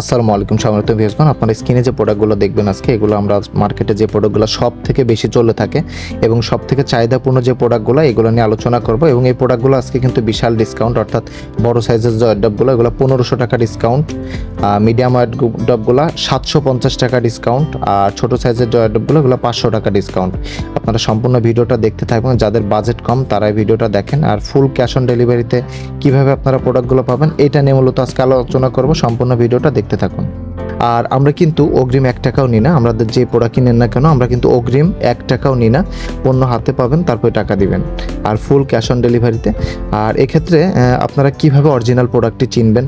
আসসালামু আলাইকুম সম্মানিত ভিউজগণ আপনারা স্ক্রিনে যে প্রোডাক্টগুলো দেখবেন আজকে, এগুলো আমরা মার্কেটে যে প্রোডাক্টগুলো সব থেকে বেশি চলে থাকে এবং সব থেকে চাহিদাপূর্ণ যে প্রোডাক্টগুলো, এগুলো নিয়ে আলোচনা করব এবং এই প্রোডাক্টগুলো আজকে কিন্তু বিশাল ডিসকাউন্ট অর্থাৎ বড় সাইজের যে ডবগুলো এগুলো পনেরোশো টাকা ডিসকাউন্ট মিডিয়াম অ্যাডাপগুলো সাতশো পঞ্চাশ টাকা ডিসকাউন্ট আর ছোটো সাইজের অ্যাডাপগুলো এগুলো পাঁচশো টাকা ডিসকাউন্ট আপনারা সম্পূর্ণ ভিডিওটা দেখতে থাকবেন যাদের বাজেট কম, তারা ভিডিওটা দেখেন। আর ফুল ক্যাশ অন ডেলিভারিতে কীভাবে আপনারা প্রোডাক্টগুলো পাবেন, এটা নিয়ে মূলত আজকে আলোচনা করব, সম্পূর্ণ ভিডিওটা দেখতে থাকুন। আর আমরা কিন্তু অগ্রিম এক টাকাও নিই না আমাদের যে প্রোডাক্ট কিনেন না কেন, আমরা কিন্তু অগ্রিম এক টাকাও নিই না। পণ্য হাতে পাবেন, তারপরে টাকা দিবেন। আর ফুল ক্যাশ অন ডেলিভারিতে আর এক্ষেত্রে আপনারা কীভাবে অরিজিনাল প্রোডাক্টটি চিনবেন?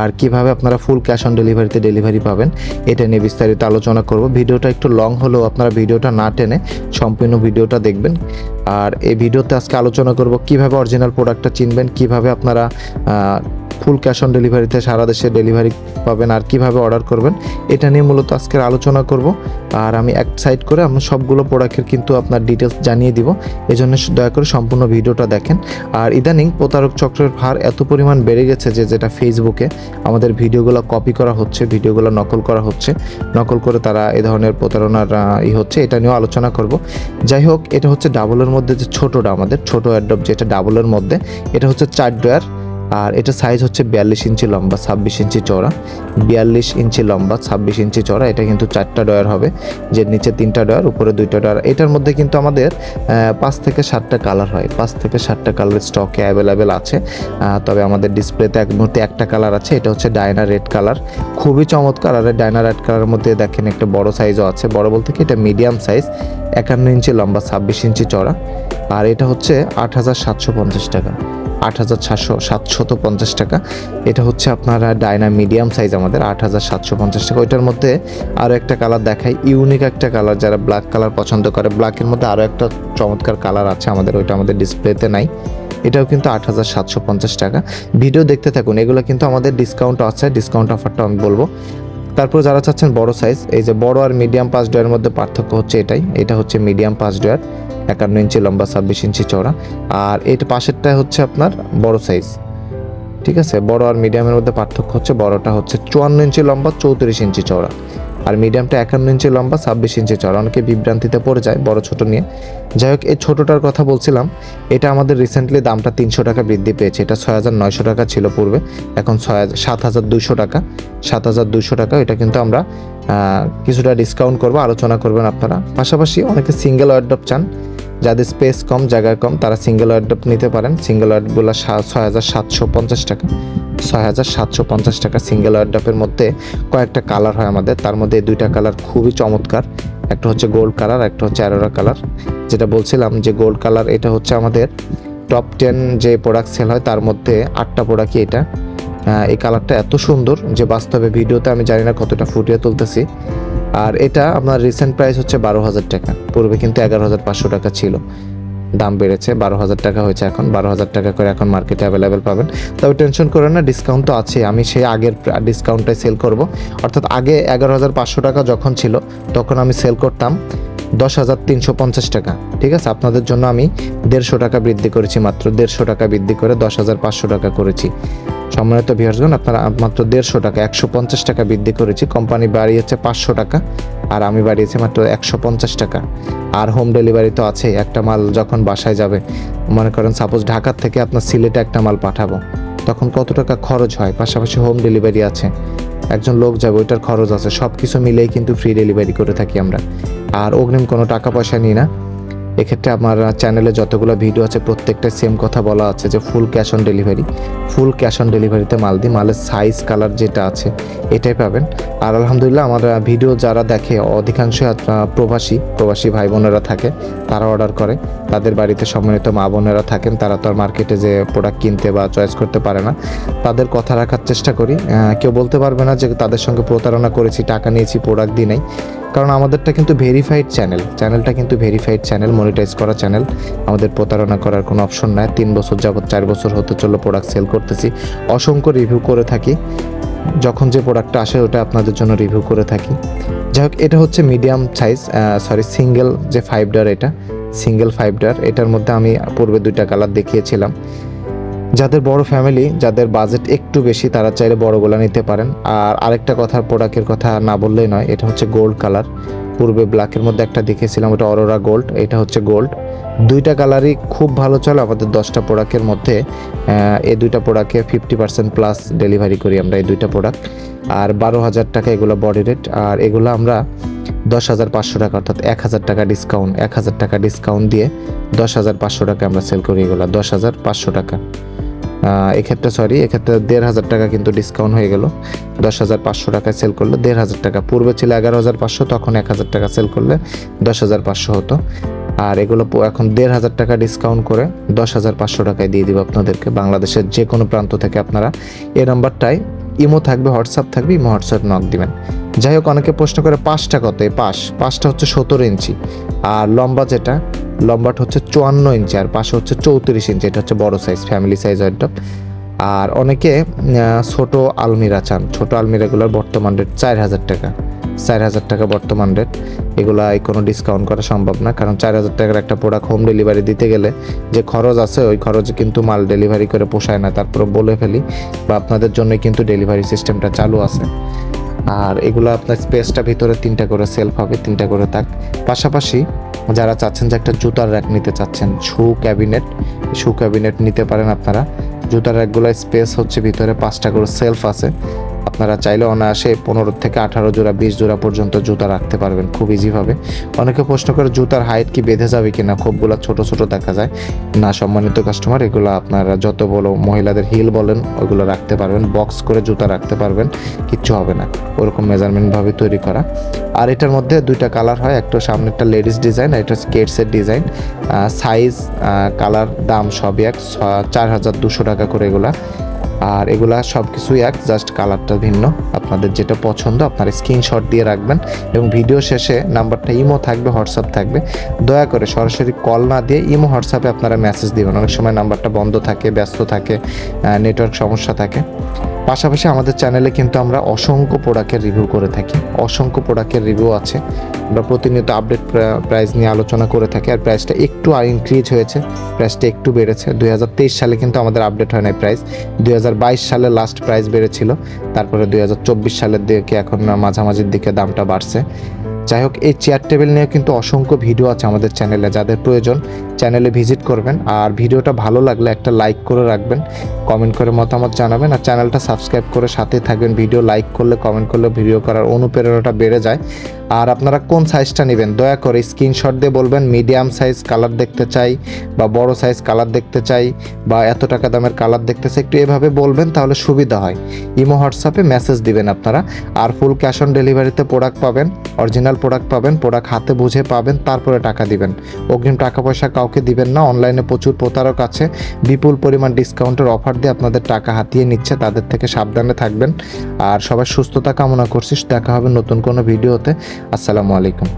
আর কীভাবে আপনারা ফুল ক্যাশ অন ডেলিভারিতে ডেলিভারি পাবেন? এটা নিয়ে বিস্তারিত আলোচনা করব। ভিডিওটা একটু লং হলেও আপনারা ভিডিওটা না টেনে সম্পূর্ণ ভিডিওটা দেখবেন। আর এই ভিডিওতে আজকে আলোচনা করব কীভাবে অরিজিনাল প্রোডাক্টটা চিনবেন, কীভাবে আপনারা ফুল ক্যাশ অন ডেলিভারিতে সারা দেশে ডেলিভারি পাবেন আর কীভাবে অর্ডার করবেন, এটা নিয়ে মূলত আজকের আলোচনা করব। আর আমি এক সাইড করে আমি সবগুলো প্রোডাক্টের কিন্তু আপনার ডিটেলস জানিয়ে দিব। এই জন্য দয়া করে সম্পূর্ণ ভিডিওটা দেখেন। আর ইদানিং প্রতারক চক্রের ভার এত পরিমাণ বেড়ে গেছে যে যেটা ফেসবুকে আমাদের ভিডিওগুলো কপি করা হচ্ছে, ভিডিওগুলো নকল করা হচ্ছে। নকল করে তারা এ ধরনের প্রতারণার ই হচ্ছে, এটা নিয়েও আলোচনা করব। যাই হোক, এটা হচ্ছে ডাবলের মধ্যে যে ছোটোটা আমাদের, ছোটো অ্যাডপ যেটা ডাবলের মধ্যে, এটা হচ্ছে চার ডয়ার। আর এটা সাইজ হচ্ছে বিয়াল্লিশ ইঞ্চি লম্বা, ছাব্বিশ ইঞ্চি চওড়া। বিয়াল্লিশ ইঞ্চি লম্বা, ছাব্বিশ ইঞ্চি চওড়া, এটা কিন্তু চারটা ডয়ার হবে। যে নিচে তিনটা ডয়ার, উপরে দুইটা ডয়ার। এটার মধ্যে কিন্তু আমাদের পাঁচ থেকে সাতটা কালার হয়। পাঁচ থেকে সাতটা কালার স্টকে অ্যাভেলেবেল আছে। তবে আমাদের ডিসপ্লেতে এক মুহূর্তে একটা কালার আছে। এটা হচ্ছে ডায়না রেড কালার খুবই চমৎকার। আর ডায়না রেড কালারের মধ্যে দেখেন একটা বড় সাইজও আছে। বড় বলতে কি, এটা মিডিয়াম সাইজ একান্ন ইঞ্চি লম্বা, ছাব্বিশ ইঞ্চি চড়া আর এটা হচ্ছে আট হাজার সাতশো পঞ্চাশ টাকা। আট হাজার সাতশো সাতশত পঞ্চাশ টাকা। এটা হচ্ছে আপনার ডায়না মিডিয়াম সাইজ আমাদের, আট হাজার সাতশো পঞ্চাশ টাকা। ওইটার মধ্যে আরও একটা কালার দেখাই, ইউনিক একটা কালার, যারা ব্ল্যাক কালার পছন্দ করে, ব্ল্যাকের মধ্যে আরও একটা চমৎকার কালার আছে আমাদের, ওইটা আমাদের ডিসপ্লেতে নাই। এটাও কিন্তু আট হাজার সাতশো পঞ্চাশ টাকা। ভিডিও দেখতে থাকুন, এগুলো কিন্তু আমাদের ডিসকাউন্ট আছে ডিসকাউন্ট অফারটা আমি বলব। তারপর যারা চাচ্ছেন বড় সাইজ এই যে বড় আর মিডিয়াম পাঁচ ডয়ার মধ্যে পার্থক্য হচ্ছে এটাই। এটা হচ্ছে মিডিয়াম পাঁচ ডয়ার একান্ন ইঞ্চি লম্বা, ছাব্বিশ ইঞ্চি চওড়া। আর এটা পাশেরটা হচ্ছে আপনার বড় সাইজ ঠিক আছে? বড় আর মিডিয়ামের মধ্যে পার্থক্য হচ্ছে, বড়টা হচ্ছে চুয়ান্ন ইঞ্চি লম্বা, চৌত্রিশ ইঞ্চি চওড়া। আর মিডিয়ামটা একান্ন ইঞ্চি লম্বা, ছাব্বিশ ইঞ্চি চওড়া। অনেকে বিভ্রান্তিতে পড়ে যায়, বড় ছোট নিয়ে। যাই হোক, এই ছোটোটার কথা বলছিলাম, এটা আমাদের রিসেন্টলি দামটা তিনশো টাকা বৃদ্ধি পেয়েছে। এটা ছয় হাজার নয়শো টাকা ছিল পূর্বে, এখন ছয় সাত হাজার দুশো টাকা। সাত হাজার দুশো টাকা, এটা কিন্তু আমরা কিছুটা ডিসকাউন্ট করব, আলোচনা করবেন আপনারা। পাশাপাশি অনেকে সিঙ্গেল ওয়ার্ডপ চান, যাদের স্পেস কম, জায়গা কম, তারা সিঙ্গেল ওয়ার্ডপ নিতে পারেন। সিঙ্গেল ওয়ার্ডগুলো ছয় হাজার সাতশো পঞ্চাশ টাকা। ছয় হাজার সাতশো পঞ্চাশ টাকা সিঙ্গেল ওয়ার্ডপের মধ্যে কয়েকটা কালার হয় আমাদের। তার মধ্যে দুইটা কালার খুবই চমৎকার। একটা হচ্ছে গোল্ড কালার একটা হচ্ছে অ্যারোরা কালার যেটা বলছিলাম যে গোল্ড কালার এটা হচ্ছে আমাদের টপ টেন যে প্রোডাক্ট সেল হয়, তার মধ্যে আটটা প্রোডাক্টই এটা। এই কালারটা এত সুন্দর যে বাস্তবে ভিডিওতে আমি জানি না কতটা ফুটিয়ে তুলতেছি। আর এটা আপনার রিসেন্ট প্রাইস হচ্ছে বারো হাজার টাকা, পূর্বে কিন্তু এগারো হাজার পাঁচশো টাকা ছিল। দাম বেড়েছে, বারো হাজার টাকা হয়েছে এখন, বারো হাজার টাকা করে এখন মার্কেটে অ্যাভেলেবেল পাবেন। তবে টেনশন করে না ডিসকাউন্ট তো আছে আমি সেই আগের ডিসকাউন্টটাই সেল করব। অর্থাৎ আগে এগারো হাজার পাঁচশো টাকা যখন ছিল, তখন আমি সেল করতাম দশ হাজার তিনশো পঞ্চাশ টাকা, ঠিক আছে? আপনাদের জন্য আমি দেড়শো টাকা বৃদ্ধি করেছি মাত্র, দেড়শো টাকা বৃদ্ধি করে দশ হাজার পাঁচশো টাকা করেছি। সম্মানিত ভিউয়ার্সগণ আপনারা মাত্র দেড়শো টাকা, একশো পঞ্চাশ টাকা বৃদ্ধি করেছি। কোম্পানি বাড়িয়েছে পাঁচশো টাকা, আর আমি বাড়িয়েছি মাত্র একশো পঞ্চাশ টাকা। আর হোম ডেলিভারি তো আছে একটা মাল যখন বাসায় যাবে, মনে করেন সাপোজ ঢাকার থেকে আপনার সিলেটে একটা মাল পাঠাবো, তখন কত টাকা খরচ হয়? পাশাপাশি হোম ডেলিভারি আছে, একজন লোক যাবে, ওইটার খরচ আছে সব কিছু মিলেই কিন্তু ফ্রি ডেলিভারি করে থাকি আমরা। আর অগ্রিম কোনো টাকা পয়সা নিই না। এক্ষেত্রে আমার চ্যানেলে যতগুলো ভিডিও আছে, প্রত্যেকটা সেম কথা বলা আছে যে full cash on delivery full cash on ডেলিভারিতে মাল দিই, মালের সাইজ কালার যেটা আছে, এটাই পাবেন। আর আলহামদুলিল্লাহ আমার ভিডিও যারা দেখে অধিকাংশ প্রবাসী প্রবাসী ভাই বোনেরা থাকে, তারা অর্ডার করে। তাদের বাড়িতে সম্মানিত মা বোনেরা থাকেন, তারা তো আর মার্কেটে যে প্রোডাক্ট কিনতে বা চয়েস করতে পারে না। তাদের কথা রাখার চেষ্টা করি। কেউ বলতে পারবে না যে তাদের সঙ্গে প্রতারণা করেছি, টাকা নিয়েছি প্রোডাক্ট দিই নাই। কারণ আমাদেরটা কিন্তু ভেরিফাইড চ্যানেল চ্যানেলটা কিন্তু ভেরিফাইড চ্যানেল মনিটাইজ করা চ্যানেল আমাদের প্রতারণা করার কোনো অপশন নাই। তিন বছর যাবৎ চার বছর হতে চলল প্রোডাক্ট সেল করতেছি। অসংখ্য রিভিউ করে থাকি। যখন যে প্রোডাক্টটা আসে, ওটা আপনাদের জন্য রিভিউ করে থাকি। যাই হোক, এটা হচ্ছে মিডিয়াম সাইজ সরি সিঙ্গেল যে ফাইভ ডার এটা সিঙ্গেল ফাইভ ডার এটার মধ্যে আমি পূর্বে দুইটা কালার দেখিয়েছিলাম। যাদের বড় ফ্যামিলি যাদের বাজেট একটু বেশি, তারা চাইলে বড়গুলো নিতে পারেন। আর আরেকটা কথা প্রোডাক্টের কথা না বললেই নয়, এটা হচ্ছে গোল্ড কালার পূর্বে ব্ল্যাকের মধ্যে একটা দেখেছিলাম, ওটা অরোরা গোল্ড এটা হচ্ছে গোল্ড দুইটা কালারই খুব ভালো চলে, আমাদের দশটা প্রোডাক্টের মধ্যে। এই দুইটা প্রোডাক্টে ফিফটি পার্সেন্ট প্লাস ডেলিভারি করি আমরা এই দুইটা প্রোডাক্ট আর বারো হাজার টাকা এগুলো বডি রেট আর এগুলো আমরা দশ হাজার পাঁচশো টাকা, অর্থাৎ এক হাজার টাকা ডিসকাউন্ট এক হাজার টাকা ডিসকাউন্ট দিয়ে দশ হাজার পাঁচশো টাকা আমরা সেল করি এগুলো, দশ হাজার পাঁচশো টাকা। এক্ষেত্রে সরি এক্ষেত্রে দেড় হাজার টাকা কিন্তু ডিসকাউন্ট হয়ে গেল। দশ হাজার পাঁচশো টাকায় সেল করলে। দেড় হাজার টাকা পূর্বে ছিল এগারো হাজার পাঁচশো, তখন এক হাজার টাকা সেল করলে দশ হাজার পাঁচশো হতো। আর এগুলো এখন দেড় হাজার টাকা ডিসকাউন্ট করে দশ হাজার পাঁচশো টাকায় দিয়ে দিব আপনাদেরকে। বাংলাদেশের যে কোনো প্রান্ত থেকে আপনারা এ নাম্বারটায় ইমো থাকবে, হোয়াটসঅ্যাপ থাকবে, ইমো, হোয়াটসঅ্যাপ নক দিবেন। যাই হোক, অনেকে প্রশ্ন করে, পাঁচটা কত? এই পাশ পাঁচটা হচ্ছে সতেরো ইঞ্চি। আর লম্বা যেটা, লম্বাটা হচ্ছে চুয়ান্ন ইঞ্চি, আর পাশে হচ্ছে চৌত্রিশ ইঞ্চি। এটা হচ্ছে বড় সাইজ ফ্যামিলি সাইজ ওয়ার্ডরোব আর অনেকে ছোট আলমিরা চান। ছোট আলমিরাগুলোর বর্তমান রেট চার হাজার টাকা। চার হাজার টাকা বর্তমান রেট এগুলা কোনো ডিসকাউন্ট করা সম্ভব না, কারণ চার হাজার টাকার একটা প্রোডাক্ট হোম ডেলিভারি দিতে গেলে যে খরচ আছে, ওই খরচে কিন্তু মাল ডেলিভারি করে পোষায় না তারপর বলে ফেলি বা আপনাদের জন্যই কিন্তু ডেলিভারি সিস্টেমটা চালু আছে। আর এগুলো আপনার স্পেসটা ভিতরে তিনটা করে সেলফ হবে, তিনটা করে তাক। পাশাপাশি যারা চাচ্ছেন যে একটা জুতার র্যাক নিতে চাচ্ছেন শু ক্যাবিনেট শু ক্যাবিনেট নিতে পারেন আপনারা। জুতার র্যাকগুলো স্পেস হচ্ছে ভিতরে পাঁচটা করে সেলফ আছে। আপনারা চাইলে অনায়াসে পনেরো থেকে আঠারো জোড়া, বিশ জোড়া পর্যন্ত জুতা রাখতে পারবেন খুব ইজিভাবে অনেকে প্রশ্ন করে, জুতার হাইট কি বেঁধে যাবে কিনা? খুবগুলো ছোট ছোট দেখা যায়। না, সম্মানিত কাস্টমার এগুলো আপনারা যত বড় মহিলাদের হিল বলেন, ওগুলো রাখতে পারবেন। বক্স করে জুতা রাখতে পারবেন, কিচ্ছু হবে না। ওরকম মেজারমেন্টভাবে তৈরি করা। আর এটার মধ্যে দুইটা কালার হয়, একটা সামনেরটা লেডিস ডিজাইন এটা স্কেটসের ডিজাইন সাইজ কালার দাম সবই এক চার হাজার দুশো টাকা করে এগুলা। আর এগুলা সব কিছুই এক জাস্ট কালারটা ভিন্ন। আপনাদের যেটা পছন্দ, আপনার স্ক্রিনশট দিয়ে রাখবেন এবং ভিডিও শেষে নাম্বারটা ইমো থাকবে হোয়াটসঅ্যাপ থাকবে। দয়া করে সরাসরি কল না দিয়ে ইমো হোয়াটসঅ্যাপে আপনারা মেসেজ দিবেন। অনেক সময় নাম্বারটা বন্ধ থাকে, ব্যস্ত থাকে নেটওয়ার্ক সমস্যা থাকে। পাশাপাশি আমাদের চ্যানেলে কিন্তু আমরা অসংখ্য প্রোডাক্টের রিভিউ করে থাকি। অসংখ্য প্রোডাক্টের রিভিউ আছে। আমরা প্রতিনিয়ত আপডেট প্রাইস নিয়ে আলোচনা করে থাকি আর প্রাইসটা একটু আর ইনক্রিজ হয়েছে প্রাইসটা একটু বেড়েছে। দুই হাজার তেইশ সালে কিন্তু আমাদের আপডেট হয় নাই প্রাইস দুই হাজার বাইশ সালে লাস্ট প্রাইস বেড়েছিল। তারপরে দুই হাজার চব্বিশ সালের দিকে এখন মাঝামাঝির দিকে দামটা বাড়ছে। যাই হোক, এই চেয়ার টেবিল নিয়ে কিন্তু অসংখ্য ভিডিও আছে আমাদের চ্যানেলে যাদের প্রয়োজন চ্যানেলে ভিজিট করবেন। আর ভিডিওটা ভালো লাগলে একটা লাইক করে রাখবেন কমেন্ট করে মতামত জানাবেন। আর চ্যানেলটা সাবস্ক্রাইব করে সাথে থাকবেন। ভিডিও লাইক করলে কমেন্ট করলে ভিডিও করার অনুপ্রেরণাটা বেড়ে যায়। আর আপনারা কোন সাইজটা নেবেন? দয়া করে স্ক্রিনশট দিয়ে বলবেন মিডিয়াম সাইজ কালার দেখতে চাই বা বড় সাইজ কালার দেখতে চাই বা এত টাকা দামের কালার দেখতে চাই, একটু এভাবে বলবেন তাহলে সুবিধা হয়। ইমো হোয়াটসঅ্যাপে মেসেজ দিবেন আপনারা। আর ফুল ক্যাশ অন ডেলিভারিতে প্রোডাক্ট পাবেন। অরিজিনাল প্রোডাক্ট পাবেন প্রোডাক্ট হাতে বুঝে পাবেন, তারপরে টাকা দিবেন। অগ্রিম টাকা পয়সা কাউকে দিবেন না অনলাইনে প্রচুর প্রতারক আছে। বিপুল পরিমাণ ডিসকাউন্টের অফার দিয়ে আপনাদের টাকা হাতিয়ে নিচ্ছে, তাদের থেকে সাবধানে থাকবেন। আর সবাই সুস্থতা কামনা করছিস দেখা হবে নতুন কোনো ভিডিওতে। আসসালামু আলাইকুম।